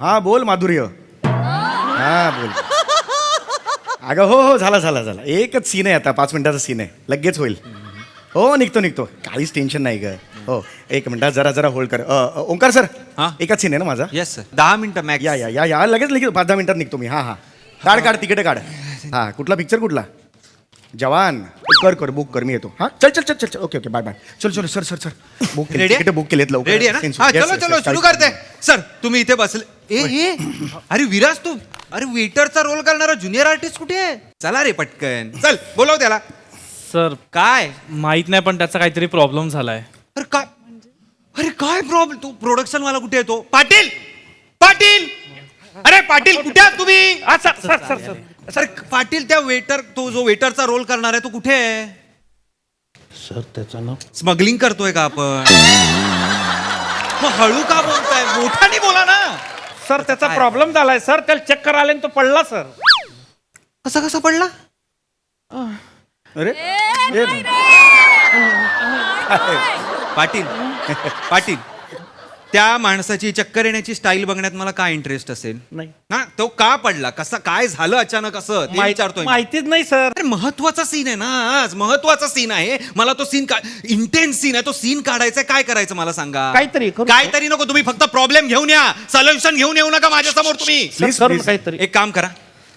हा बोल माधुर्य. हा बोल. अगं हो हो झाला झाला झाला. एकच सीन आहे आता पाच मिनिटाचा सीन आहे. लगेच होईल. हो निघतो निघतो. काहीच टेन्शन नाही ग. हो एक मिनिटात जरा जरा होल्ड कर. अ, अ, ओंकार सर हा? एकच सीन आहे ना माझा? येस सर दहा मिनिटं मॅक्स या या या या लगेच लगेच पाच दहा मिनिटात निघतो मी. हा हा. काढ काढ तिकीट काढ. हा कुठला पिक्चर कुठला? जवान. कर कर बुक कर. मी येतो. हा चल चल चल चल चल. ओके ओके बाय बाय चल चल sir sir sir book ready ticket book केलेत लवकर. रेडी आहे ना? Sense- हा Yes, चलो yes, चलो yes, सुरू करते. सर तुम्ही इथे बसले. ए ए. अरे विराज तू अरे वेटरचा रोल करणारा ज्युनियर आर्टिस्ट कुठे आहे? चला रे पटकन. चल बोलव त्याला. सर काय? माहीत नाही पण त्याचा काहीतरी प्रॉब्लेम झालाय. अरे काय? अरे काय प्रॉब्लेम तू प्रोडक्शन वाला कुठे येतो पाटील! पाटील! अरे पाटील कुठे आहात तुम्ही? Sir sir sir sir. Sir Patil त्या वेटर तो जो वेटरचा रोल करणार आहे तो कुठे आहे? सर त्याचं नाव? स्मगलिंग करतोय का आपण? मग हळू का बोलताय? मोठ्याने बोला ना. सर त्याचा प्रॉब्लेम झालाय सर. त्याला चेक करायला आणि तो पडला सर. कसा कसा पडला? अरे ए, पाटील. पाटील. त्या माणसाची चक्कर येण्याची स्टाईल बघण्यात मला काय इंटरेस्ट असेल? नाही. ना तो का पडला? कसा काय झालं अचानक असं? ते विचारतोय मी. माहितीच नाही सर. अरे महत्त्वाचा सीन आहे ना आज. महत्त्वाचा सीन आहे. मला तो सीन इंटेन्स सीन आहे. तो सीन काढायचा काय करायचं मला सांगा? काहीतरी करू. काहीतरी नको तुम्ही फक्त प्रॉब्लेम घेऊन या. सोल्युशन घेऊन येऊ नका माझ्यासमोर तुम्ही Please, सर please. काहीतरी. एक काम करा.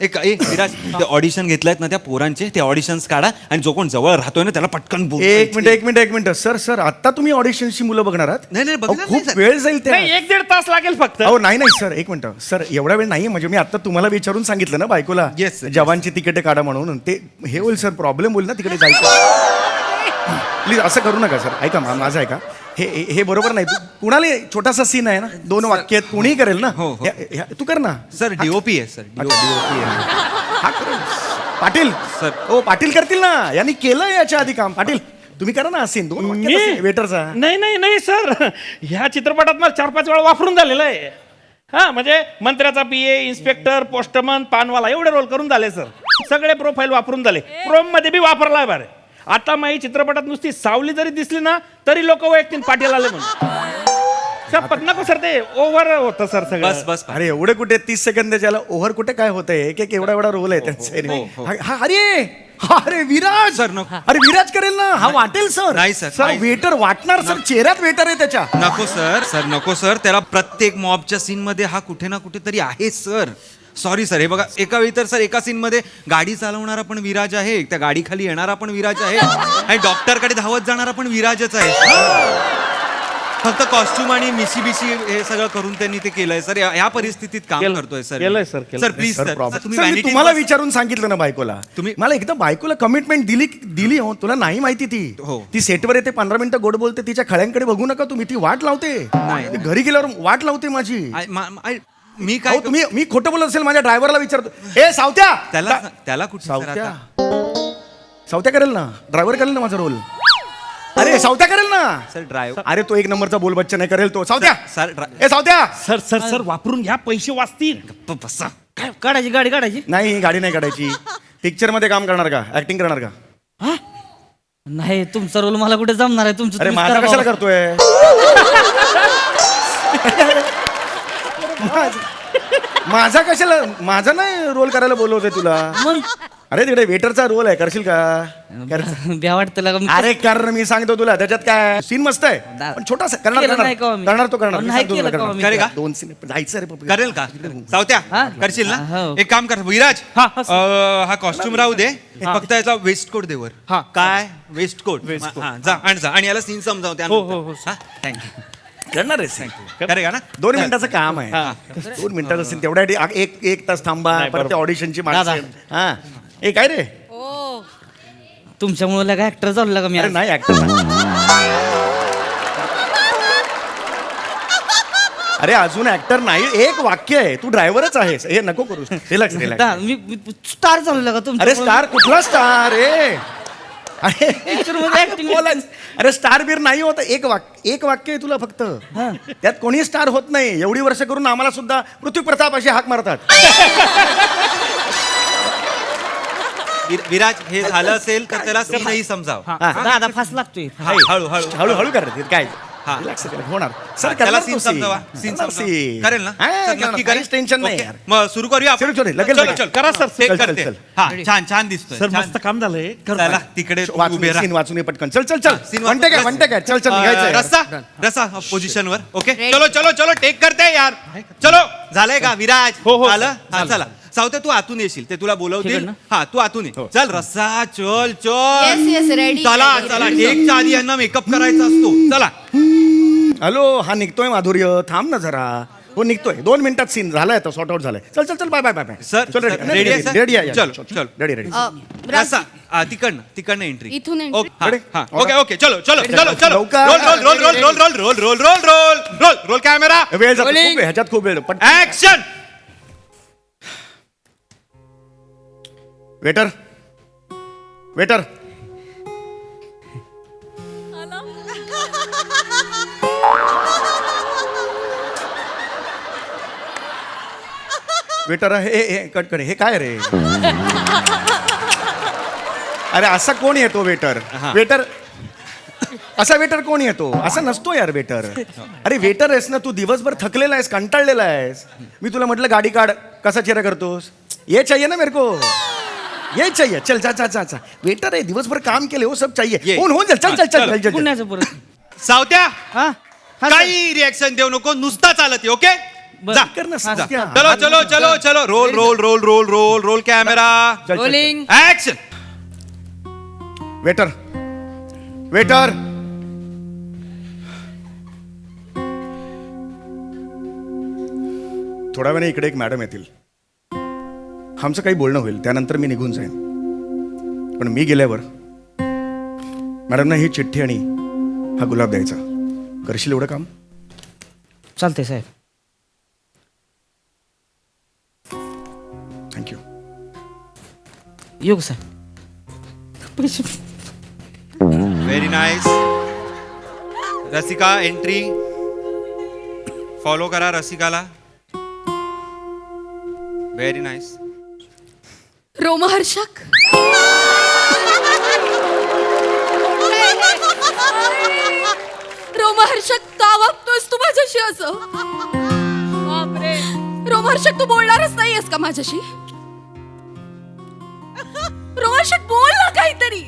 एक ए विराज ते ऑडिशन घेतलेत ना त्या पोरांचे ते ऑडिशन्स काढा आणि जो कोण जवळ राहतोय ना त्याला पटकन बोल एक मिनिट एक मिनिट एक मिनिट. सर सर आता तुम्ही ऑडिशनची मुलं बघणार आहात? नाही, नाही, बघणार अहो, नाही, खूप सर. वेळ जाईल नाही त्या एक दीड तास लागेल फक्त. अहो नाही नाही सर एक मिनिट. सर एवढा वेळ नाही म्हणजे मी आता तुम्हाला विचारून सांगितलं ना बायकोला. Yes, sir, yes. जवानची तिकीट काढा म्हणून. ते हे होईल सर प्रॉब्लेम होईल ना तिकडे जायचं. प्लीज असं करू नका सर. ऐका मा- माझं ऐका. हे हे- बरोबर नाही. तू कुणाला छोटासा सीन आहे ना? दोन वाक्य आहेत. कोणीही करेल ना? हो, हो. ह्या- ह्या- तू कर ना. सर डीओपी आहे सर अच्छा, DOP आहे. हा करेल. पाटील. सर. हो पाटील करतील ना. यांनी केलं याच्या आधी काम. पाटील तुम्ही करा ना सीन दोन मी? वेटरचा नाही नाही नाही सर ह्या चित्रपटात मला चार पाच वेळा वापरून झालेलं आहे. हा म्हणजे मंत्र्याचा पी ए इन्स्पेक्टर पोस्टमन पानवाला एवढे रोल करून झाले सर सगळे प्रोफाईल वापरून झाले. प्रोममध्ये बी वापरलाय बारे. आता माझी चित्रपटात नुसती सावली जरी दिसली ना तरी लोक वैयक्तिक पाटील आले म्हणून. सर पण नको सर ते ओव्हर होतं सर सगळं. बस बस अरे एवढे कुठे? तीस सेकंद ज्याला ओव्हर कुठे काय होतंय? एक एक एवढा एवढा रोल आहे त्यांचा हो, हो. हा- हा, अरे! हा, अरे विराज! सर, नको. अरे विराज करेल ना? हा वाटेल सर. नाही, सर, सर नाही. वेटर वाटणार सर. चेहऱ्यात वेटर आहे त्याच्या. नको सर. सर नको सर. त्याला प्रत्येक मॉबच्या सीन मध्ये हा कुठे ना कुठे तरी आहे सर. सॉरी सर हे बघा एका वेळी तर सर एका सीन मध्ये गाडी चालवणारा पण विराज आहे. त्या गाडीखाली येणारा पण विराज आहे. आणि डॉक्टरकडे धावत जाणारा पण विराजच आहे. फक्त कॉस्ट्युम आणि मिशी बिशी हे सगळं करून त्यांनी ते केलंय सर या या परिस्थितीत काम केलं- करतोय सर केलंय केलंय. सर प्लीज सर सर तुम्ही सर, मी vanity तुम्हाला विचारून सांगितलं ना बायकोला. तुम्ही- मला एकदा बायकोला कमिटमेंट दिली दिली हो. तुला नाही माहिती ती. हो. ती सेटवर येते पंधरा मिनिटं गोड बोलते तिच्या खळ्यांकडे बघू नका तुम्ही. ती वाट लावते. घरी गेल्यावर वाट लावते माझी. I- मा- I- मी काय अहो तुम्ही मी खोटं बोलत असेल माझ्या ड्रायव्हरला विचारतो. ए सावत्या! त्याला त्याला कुठे सर सावत्या. आता? सावत्या करेल ना? ड्रायव्हर करेल ना माझा रोल? अरे सावत्या करेल ना? सर ड्रायव्हर अरे तो एक नंबरचा बोल बच्चा नाही करेल तो. सावत्या! सर ड्रा- ए सावत्या! सर सर सर वापरून घ्या पैसे वाचतील. प- बसा. काय काढायची गाडी काढायची? नाही गाडी नाही काढायची. पिक्चरमध्ये काम करणार का? ऍक्टिंग करणार का? हा? नाही तुमचा रोल मला कुठे जमणार आहे? तुमचं अरे तुम्हीच माझा करा कशाला बाबा. करतोय? माझा- माझा कशाला माझा नाही रोल करायला बोलवतोय तुला. मग? अरे तिकडे वेटरचा रोल आहे करशील का? कर. भ्या वाटतं लागा अरे कर मी सांगतो तुला त्याच्यात काय सीन मस्त आहे. पण छोटासा करणार केलं करणार नाही का हो मी? करणार तो करणार. मी नाही सांगतो तुला केलं का करणार. मी? करे का? दोन सीन जायचं रे पप्पी. करेल का? सावत्या हा? करशील ना? हो. एक काम कर विराज. हा, हा, अं, हा कॉस्ट्युम राहू दे. फक्त याचा वेस्ट कोट दे वर. हा. काय? वेस्ट कोट हा जा आणि जा. आणि याला सीन समजाव हो, हो, हो. थँक्यू करणार आहे. करे का ना दोन मिनिटाचं काम आहे. दोन मिनिटाचं सीन तेवढ्या एक एक तास थांबा परत बरोबर. ऑडिशनची. माणसं हा. ए काय रे? तुमच्यामुळे लागा ऍक्टर झालो लागा मी अरे आज. नाही ऍक्टर अरे अजून ऍक्टर नाही एक वाक्य आहे. तू ड्रायव्हरच आहेस. हे नको करू रिलॅक्स रिलॅक्स दा- मी स्टार झालो लागा अरे तुमच्या स्टार कुठला स्टार रे अरे मध्ये बोलायचं. अरे स्टार बीर नाही होत एक वाक्य एक वाक्य आहे तुला फक्त. त्यात कोणी स्टार होत नाही. एवढी वर्ष करून आम्हाला सुद्धा पृथ्वी प्रताप अशी हाक मारतात. विर- विराज हे झालं असेल तर त्याला सीनही समजाव. हा. दादा फास लागतोय. हा, हळू हळू. हळू हळू कर काय? हा. रिलॅक्स होणार. सर त्याला करणार सीन तो scene. समजावा सीन करणार समजावा. scene. करेल ना? हा, सर, करणार. नक्की काहीच करेल. टेन्शन नाही ओके. यार. मग सुरू करूया आपण? लगेच, चलो लगेच. चल करा सर टेक चल, चल, करते चल. हा छान छान दिसतोय. सर छान. मस्त काम झालंय. चला तिकडे तू वाचून उभे राहा. सीन वाचून ये पटकन. चल चल चल. वनटे काय वनटे काय चल चल निघायचं. रस्सा रस्सा पोझिशन वर. ओके चलो चलो चलो. टेक करते यार. चलो. झालंय का? विराज. हो, हो, आलं? हा चला. सावते तू आतून येशील ते तुला बोलवतील ना? हा तू आतून ये चल रस्सा चल चल Yes, yes, ready, चला ready, चला. टेकच्या आधी यांना मेकअप करायचा असतो चला हॅलो हा निघतोय माधुर्य थांब ना जरा हो निघतोय दोन मिनिटात सीन झालाय तो सॉर्ट आउट झालाय चल चल चल bye bye bye bye sir चल सर, रेडी आहे सर रेडी आहे चलो चल रेडी रेडी अ, राज- रस्सा हा तिकडनं तिकडनं एंट्री इथून entry? Okay Ready? Okay okay चलो चलो चलो चलो लवकर. Roll roll roll roll roll roll roll roll roll roll roll roll camera वेळ जातो खूप वेळ, ह्याच्यात खूप वेळ पण ऍक्शन वेटर वेटर. वेटर हे हे कट करे हे काय रे? अरे असा कोण येतो वेटर? वेटर असा वेटर कोण येतो? असा नसतो यार वेटर. अरे वेटर आहेस ना तू दिवसभर थकलेला आहेस कंटाळलेला आहेस. मी तुला म्हटलं गाडी काढ कसा चेहरा करतोस? ये चाहिए ना मेरे को. ये चाहिए चल जा जा जा जा। वेटर आहे दिवसभर काम केले हो सब चाहिए। ये. होऊन होऊन चल चल चल चल चल चल पुण्याचं परत सावत्या हा हा, सर. काही रिॲक्शन देऊ नको नुसता चालत ओके बरं. जा. कर ना हा. चलो चलो चलो चलो roll roll roll roll roll roll camera चल, चल, चल. ऍक्शन वेटर वेटर थोड्या वेळाने इकडे एक मॅडम येतील. आमचं काही बोलणं होईल त्यानंतर मी निघून जाईन. पण मी गेल्यावर मॅडमना ही चिठ्ठी आणि हा गुलाब द्यायचा. करशील एवढं काम? चालतंय साहेब. थँक्यू येऊ का साहेब? पैसे. Very nice Rasika entry follow करा रसिकाला. व्हेरी नाईस रोमहर्षक. रोमहर्षक का वागतोयस तू माझ्याशी असं? बापरे. रोमहर्षक तू बोलणारच नाहीयेस का माझ्याशी? रोमहर्षक बोल ना काहीतरी.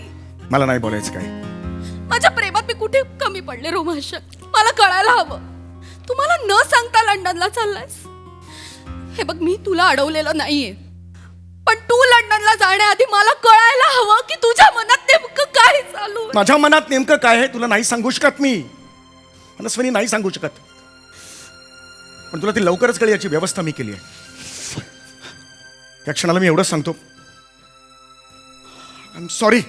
मला नाही बोलायचं काय माझ्या प्रेमात मी कुठे कमी पडले रोमहर्षक? मला कळायला हवं. तुम्हाला न सांगता लंडनला चाललायस. हे बघ मी तुला अडवलेलं नाहीये. पण तू लंडनला जाण्याआधी मला कळायला हवं की तुझ्या मनात नेमकं काय चालू आहे. माझ्या मनात नेमकं काय आहे तुला नाही सांगू शकत मी. मनस्वनी नाही सांगू शकत. पण तुला ती लवकरच कळेल याची व्यवस्था मी केली आहे. या क्षणाला मी एवढंच सांगतो. आय एम सॉरी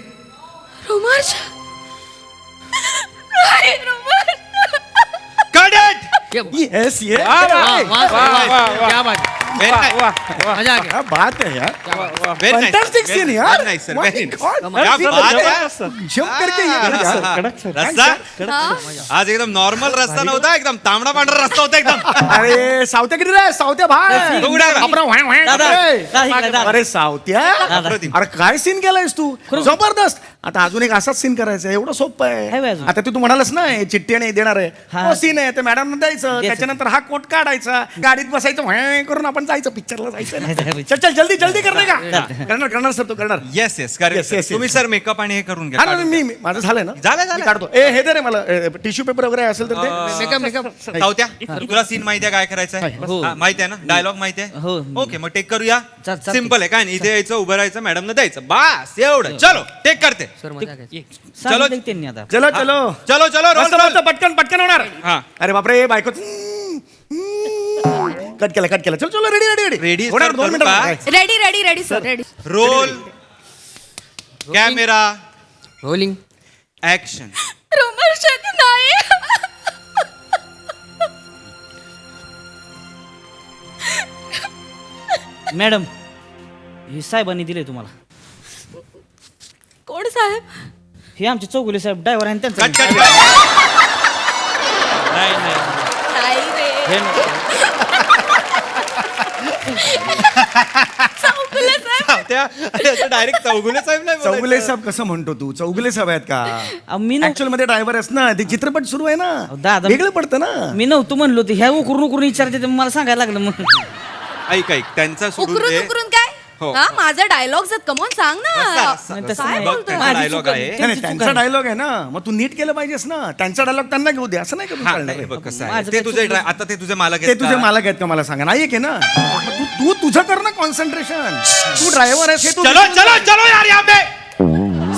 नाही. कट येस क्या बात है यार. व्हेरी Fantastic scene यार. Nice sir My very God. क्या बात है यार. जंप करके ये कर यार. कडक सर. रस्ता? हा? आज एकदम नॉर्मल रस्ता नव्हता एकदम तांबडा पांढरा रस्ता होता एकदम. अरे सावत्या किती रे? सावत्या भाई. तो उड्या मारा. आपण व्हाय व्हाय दादा, करतोय. दादा, इकडे दादा. अरे सावत्या. अरे काय सीन केलायस तू? जबरदस्त. आता अजून एक असाच सीन करायचा एवढं सोपं आहे. बे आहे अजून. आता ते तू म्हणालस ना हे चिठ्ठी आणि हे देणार आहे. हा. हो सीन आहे. ते मॅडम द्यायचं. द्यायचं. त्याच्यानंतर हा कोट काढायचा. गाडीत बसायचं. व्हाय करून आपण जायचं. पिक्चरला जायचं नाही, नाही. चल चल जल्दी जल्दी करणे का? करणार करणार सर तो करणार. Yes yes Yes, yes, yes. तुम्ही सर मेकअप आणि हे करून घ्या. हा ना मी मी- माझं झालंय ना? झालंय, झालंय. मी काढतो. ए हे दे रे मला. टिश्यू पेपर वगैरे असेल तर ते मेकअप मेकअप सावत्या तुला सीन माहिती आहे काय करायचं हो. आहे माहिती आहे ना? डायलॉग माहिती आहे? हो. ओके मग टेक करूया. चालतंय. सिंपल आहे. काय नाही इथे यायचं उभं राहायचं मॅडमनं द्यायचं. बास एवढं. चलो. टेक करते. सांगितलं की त्यांनी आता. चलो चलो. चलो चलो रोल मस्त, रोल. मस्त, पटकन पटकन होणार. हा. अरे बापरे बायको कट केला कट केला. चल चलो रेडी रेडी रेडी Ready, होणार sir, दोन करू का? मिनिटं ready ready ready sir ready roll camera rolling action रोमहर्षक नाही मॅडम हे साहेबांनी दिले तुम्हाला. कोण साहेब? हे आमचे चौगुले साहेब ड्रायव्हर आहे कट त्यांचं. कट नाही नाही नाही. रे. हे नको. चौगुले साहेब? डायरेक्ट चौगुले साहेब नाही बोलायचं. चौगुले साहेब कसं म्हणतो तू? चौगुले साहेब आहेत का? अहो, मी नव्ह- ऍक्च्युअलमध्ये ड्रायव्हर आहेस ना ते चित्रपट सुरू आहे ना. दादा- वेगळं पडतं ना. मी नव्हतो म्हणलो होतो ह्या उकरून उकरून विचारते ते मला सांगायला लागलं मग ऐक ऐक त्यांचा सोडून उकरून दे. उकरून काय हो. हा माझा डायलॉग्स आहेत. कमोन सांग ना. नाही. तसं काय नाही. बघ, बोलतोय? त्यांचा माझी डायलॉग चूक आहे. आहे. नाही, नाही, त्यांची आहे. डायलॉग आहे ना. मग तू नीट केलं पाहिजेस ना. त्यांचा डायलॉग त्यांना घेऊ दे. असं नाही का तू हा चालणार आहे? कसं आहे. माझं ते तुझे चुकलं आता ते तुझे मालक ते आहेत तुझे का? मालक आहेत का मला सांगा? नाही की ना. मग तू तू तुझं कर ना कॉन्सन्ट्रेशन तू ड्रायव्हर आहेस हे तू चलो चलो चलो यार यहाँ पे.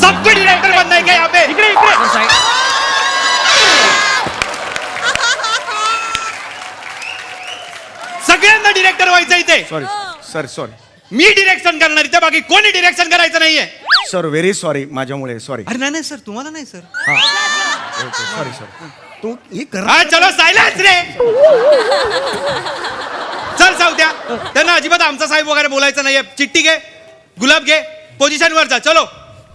सबको डायरेक्टर बनना है क्या यहाँ पे. इकडे इकडे. सगळ्यांना डिरेक्टर व्हायचं इथे. सॉरी सर सॉरी मी डिरेक्शन करणार इथे बाकी कोणी डिरेक्शन करायचं नाहीये. सर व्हेरी सॉरी माझ्यामुळे सॉरी अरे नाही नाही सर तुम्हाला नाही सर सॉरी सॉरी तू हे कर. हा चलो सायलेन्स रे. चल सावत्या त्यांना अजिबात आमचा साहेब वगैरे बोलायचं नाहीये. चिठ्ठी घे गुलाब घे पोझिशन वर जा. चलो.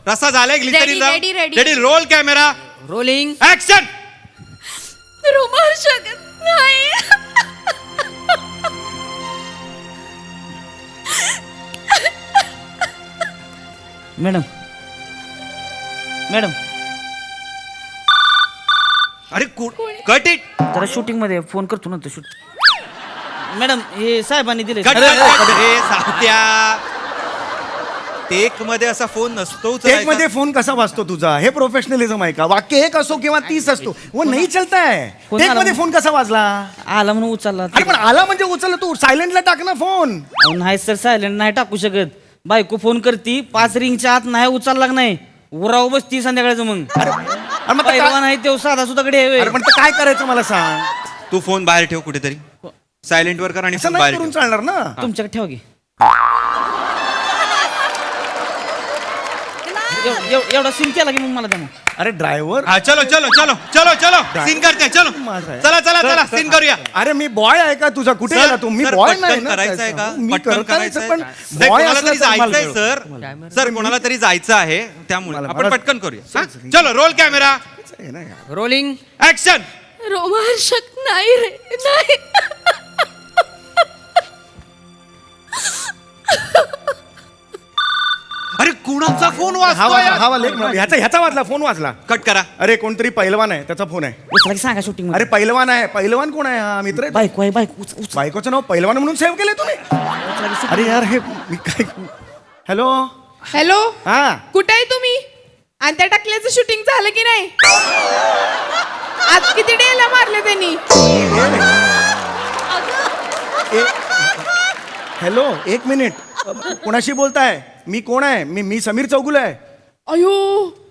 रस्ता झालाय glycerine Ready, ready, ready. Ready roll camera rolling action रोमांचक नाही. मॅडम. मॅडम. अरे कट इट जरा शूटिंगमध्ये फोन करतो ना शूट मॅडम हे साहेबांनी दिले कट टेकमध्ये असा फोन नसतो टेकमध्ये फोन कसा वाजतो तुझा? हे प्रोफेशनलिझम आहे का? वाक्य एक असो किंवा तीस असतो वो नाही चलताय. फोन टेक आला मध्ये फोन कसा वाजला? आला म्हणून उचलला. अरे पण आला म्हणजे उचल तू. सायलेंटला टाक ना फोन अहो, नाही सर सायलेंट नाही टाकू शकत. बायको फोन करती पाच रिंगच्या आत नाही उचलला नाही? उराव बसती संध्याकाळचं मग. अरे काय- आहे तेव्हा साधा सुद्धा कडे अरे पण काय करायचं मला सांग? तू फोन बाहेर ठेव कुठेतरी. सायलेंट वर कर आणि असं फोन नाही बाहेर करून ठेव. चालणार ना? तुमच्याकडे ठेवा की. एव- एव- एवढा सीन केला की मग मला द्या मग. अरे ड्रायव्हर हा चलो चलो चलो चलो चलो सीन करते चलो. चला चला चला सीन करूया अरे मी बॉय आहे का तुझा कुठे गेला तू मी सर, बॉय पटकन नाही ना करायचं आहे का त्याचं. मी पटकन करता करायचं यायचं, पण नाही, बॉय कोणाला तरी जायचंय. सर सर कोणाला तरी जायचं आहे त्यामुळे मला- आपण मला- पटकन करूया हा? चलो रोल कॅमेरा. रोलिंग ऍक्शन रोमांचक नाही रे नाही कुणाचा फोन हा वाजतोय हा मिनिट. ह्याचा ह्याचा वाजला फोन वाजला. कट करा. अरे कोणतरी पैलवान आहे त्याचा फोन आहे. उचला की सांगा शूटिंग अरे पैलवान आहे पैलवान कोण आहे? हा मित्र आहे? बायको आहे बायको उच- उच- बायकोचं नाव पैलवान म्हणून सेव्ह केलंय तुम्ही? उचला की अरे यार हे मी काय हॅलो? हॅलो? हा. कुठे आहे तुम्ही? आणि त्या टाकल्याचं शूटिंग झालं की नाही? आज किती डेला मारले त्यांनी? हॅलो एक मिनिट. कोणाशी बोलताय? मी कोण आहे? मी मी समीर चौगुले आहे. अयो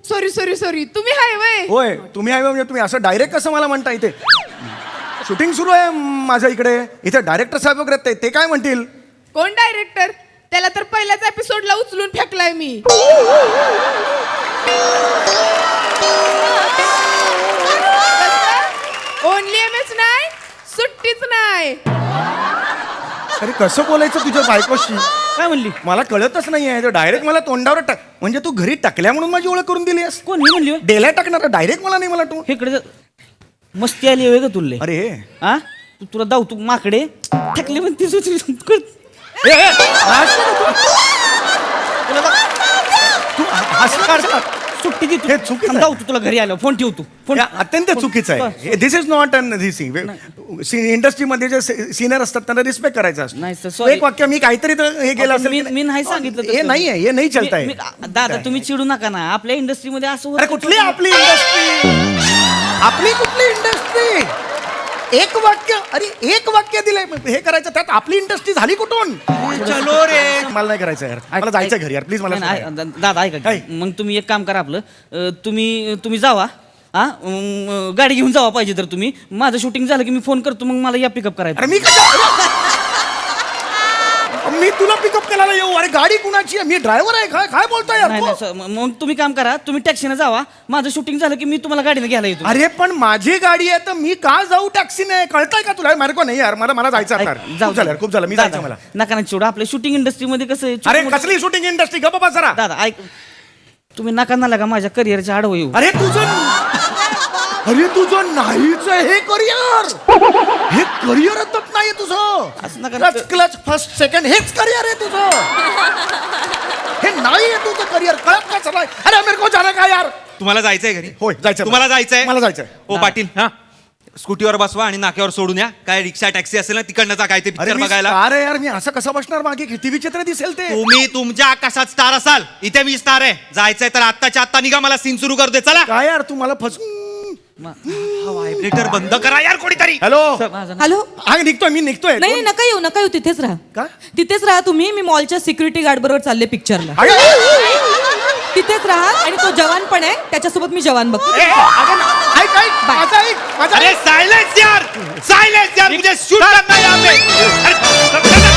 सॉरी सॉरी सॉरी तुम्ही हाय वय. होय तुम्ही आहे म्हणजे तुम्ही असं डायरेक्ट कसं मला म्हणता इथे? शूटिंग सुरू आहे माझ्या इकडे. इथे डायरेक्टर साहेब वगैरे आहेत, ते- ते काय म्हणतील? कोण डायरेक्टर त्याला तर पहिल्याच एपिसोडला उचलून फेकलाय मी. ओनली एम एच नाही सुट्टीच नाही अरे कसं बोलायचं तुझ्या बायकोशी काय म्हणली मला कळतच नाही आहे डायरेक्ट मला तोंडावर टाक म्हणजे तू घरी टाकल्या म्हणून माझी ओळख करून दिली आहेस कोण ही म्हणली होय? डेला टाकणार डायरेक्ट मला नाही मला तू इकडे जर- मस्ती आली होय का तुले अरे हा तू तुला दाव तू माकडे थकले पण ती सुचली ए, ए, हस तू. तुला बघ, तू हसला का? सुट्टी दे तू. हे चुकीचं थांब, आहे. जाऊ तू तुला घरी आलो फोन ठेव तू फोन. हे अत्यंत चुकीचं आहे. दिस इज नॉट अन धिसिंग इंडस्ट्रीमध्ये जे सिनियर असतात त्यांना रिस्पेक्ट करायचा नाही sir, असतो sorry. एक वाक्य मी काहीतरी तर हे केलं असेल मी की- मी नाही सांगितलं हे. नाही आहे हे नाही चालताय. मी- मी- दादा तुम्ही चिडू नका ना. आपल्या इंडस्ट्रीमध्ये असं अरे कुठली आपली इंडस्ट्री आपली कुठली इंडस्ट्री एक वाक्य अरे एक वाक्य दिलंय. हे करायचं त्यात आपली इंडस्ट्री झाली कुठून? चलो रे. मला नाही करायचं यार. मला जायचं घरी यार प्लीज मला नाही, नाही, दा- दादा ऐका काय? की. मग तुम्ही एक काम करा आपलं. अं, तुम्ही तुम्ही जावा. हा? अं, गाडी घेऊन जावा पाहिजे तर तुम्ही. माझं शूटिंग झालं की मी फोन करतो मग मला या पिकअप करायचं. अरे मी कसं मी तुला पिकअप करायला येऊ अरे गाडी कुणाची आहे? मी ड्रायव्हर आहे काय काय बोलतोय यार नाही तू? नाही सर, मग मग तुम्ही काम करा तुम्ही टॅक्सीने जावा. माझं शूटिंग झालं की मी तुम्हाला गाडीने घ्यायला येतो. अरे पण माझी गाडी आहे तर मी का जाऊ टॅक्सीने कळतंय का तुला? मार्को नाही यार मला मला जायचं ऐक, जाऊ खूप झालं यार, खूप झालं. मी दादा, जायचं मला. नका ना चिवडा आपल्या शूटिंग इंडस्ट्रीमध्ये कसं आहे, अरे छोटं-मोठं- कसली शूटिंग इंडस्ट्री बसा जरा. दादा ऐक. तुम्ही नका ना लागा माझ्या करिअरच्या आडवं येऊ. अरे तुझं अरे तुझं नाहीच हे करिअर. हे करिअरच नाही असं नका तुझं ना- क्लच क्लच फर्स्ट सेकंड हेच करिअर आहे तुझं. हे नाही आहे तुझं करिअर. कळत का चला अरे मेरे को जाना का यार? तुम्हाला जायचंय घरी? होय जायचं तुम्हाला जायचंय? मला जायचंय. ओ पाटील हा? स्कूटीवर बसवा आणि नाक्यावर सोडून या. काय रिक्षा टॅक्सी असेल ना तिकडनं जा काय ते अरे पिक्चर मी बघायला. star आहे यार. मी असं कसं बसणार मागे? किती विचित्र दिसेल ते. तुम्ही तुमच्या आकाशात स्टार असाल. इथे मी स्टार आहे. जायचंय तर आत्ताच्या आत्ता निघा. मला सीन सुरू करू दे. चला. काय यार तू मला फसून व्हायब्रेटर बंद करा यार कोणीतरी. हॅलो हॅलो हा निघतोय मी निघतोय. नाही नाही, नका येऊ नका येऊ तिथेच राहा. का? तिथेच राहा तुम्ही मी मॉलच्या सिक्युरिटी गार्ड बरोबर चालले पिक्चरला. तिथेच राहा आणि तो जवान पण आहे त्याच्यासोबत मी जवान बघते. अगं, ऐक ऐक बाय. माझं ऐक माझं अरे सायलेन्स यार! सायलेन्स यार मुझे शूट करना है यहाँ पे अरे,